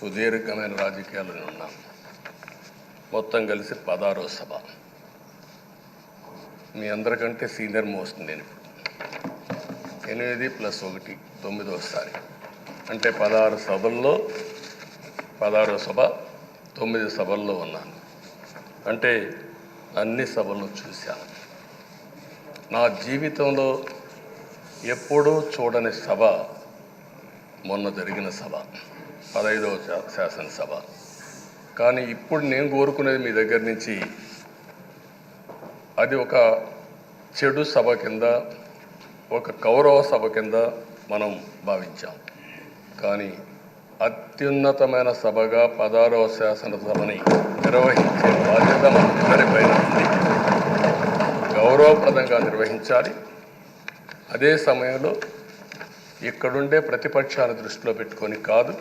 సుదీర్ఘమైన రాజకీయాల్లో ఉన్నాం మొత్తం కలిసి పదారో సభ. మీ అందరికంటే సీనియర్ మోస్ట్ నేను ఇప్పుడు. ఎనిమిది ప్లస్ ఒకటి తొమ్మిదోసారి అంటే పదహారు సభల్లో పదహారో సభ తొమ్మిది సభల్లో ఉన్నాను. అంటే అన్ని సభలను చూశాను. నా జీవితంలో ఎప్పుడూ చూడని సభ మొన్న జరిగిన సభ. పదహైదవ శాసనసభ. కానీ ఇప్పుడు నేను కోరుకునేది మీ దగ్గర నుంచి అది ఒక చెడు సభ కింద ఒక కౌరవ సభ కింద మనం భావించాం. కానీ అత్యున్నతమైన సభగా పదారవ శాసనసభని నిర్వహించే బాధ్యత మనందరిపైన ఉంది. గౌరవప్రదంగా నిర్వహించాలి. అదే సమయంలో ఇక్కడుండే ప్రతిపక్షాన్ని దృష్టిలో పెట్టుకొని కాదు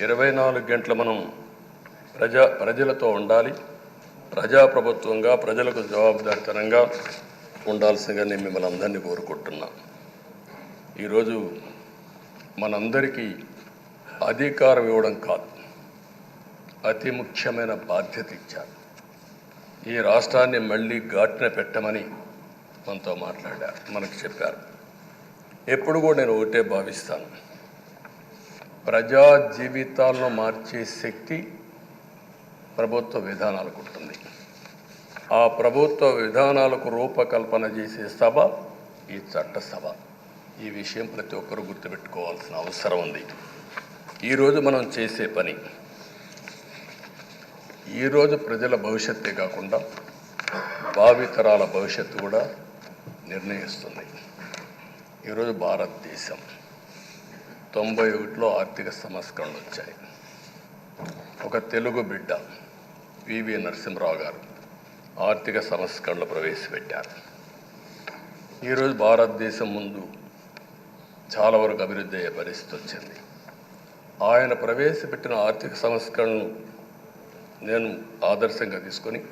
ఇరవై నాలుగు గంటలు మనం ప్రజా ప్రజలతో ఉండాలి. ప్రజాప్రభుత్వంగా ప్రజలకు జవాబుదారితనంగా ఉండాల్సిందిగా నేను మిమ్మల్ని అందరినీ కోరుకుంటున్నా. ఈరోజు మనందరికీ అధికారం ఇవ్వడం కాదు అతి ముఖ్యమైన బాధ్యత ఇచ్చారు. ఈ రాష్ట్రాన్ని మళ్ళీ ఘాటున పెట్టమని మనతో మాట్లాడారు మనకు చెప్పారు. ఎప్పుడు కూడా నేను ఒకటే భావిస్తాను. ప్రజా జీవితాలను మార్చే శక్తి ప్రభుత్వ విధానాలకు ఉంటుంది. ఆ ప్రభుత్వ విధానాలకు రూపకల్పన చేసే సభ ఈ చట్టసభ ఈ విషయం ప్రతి ఒక్కరూ గుర్తుపెట్టుకోవాల్సిన అవసరం ఉంది. ఈరోజు మనం చేసే పని ఈరోజు ప్రజల భవిష్యత్తే కాకుండా భావితరాల భవిష్యత్తు కూడా నిర్ణయిస్తుంది. ఈరోజు భారతదేశం. తొంభై ఒకటిలో ఆర్థిక సంస్కరణలు వచ్చాయి. ఒక తెలుగు బిడ్డ వివి నరసింహరావు గారు ఆర్థిక సంస్కరణలు ప్రవేశపెట్టారు. ఈరోజు భారతదేశం ముందు చాలా వరకు అభివృద్ధి అయ్యే పరిస్థితి వచ్చింది. ఆయన ప్రవేశపెట్టిన ఆర్థిక సంస్కరణను నేను ఆదర్శంగా తీసుకొని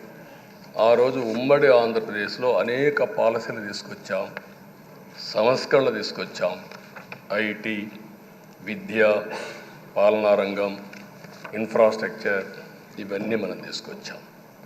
ఆ రోజు ఉమ్మడి ఆంధ్రప్రదేశ్లో అనేక పాలసీలు తీసుకొచ్చాం సంస్కరణలు తీసుకొచ్చాం ఐటీ విద్య పాలనా రంగం ఇన్ఫ్రాస్ట్రక్చర్ ఇవన్నీ మనం తీసుకొచ్చాం.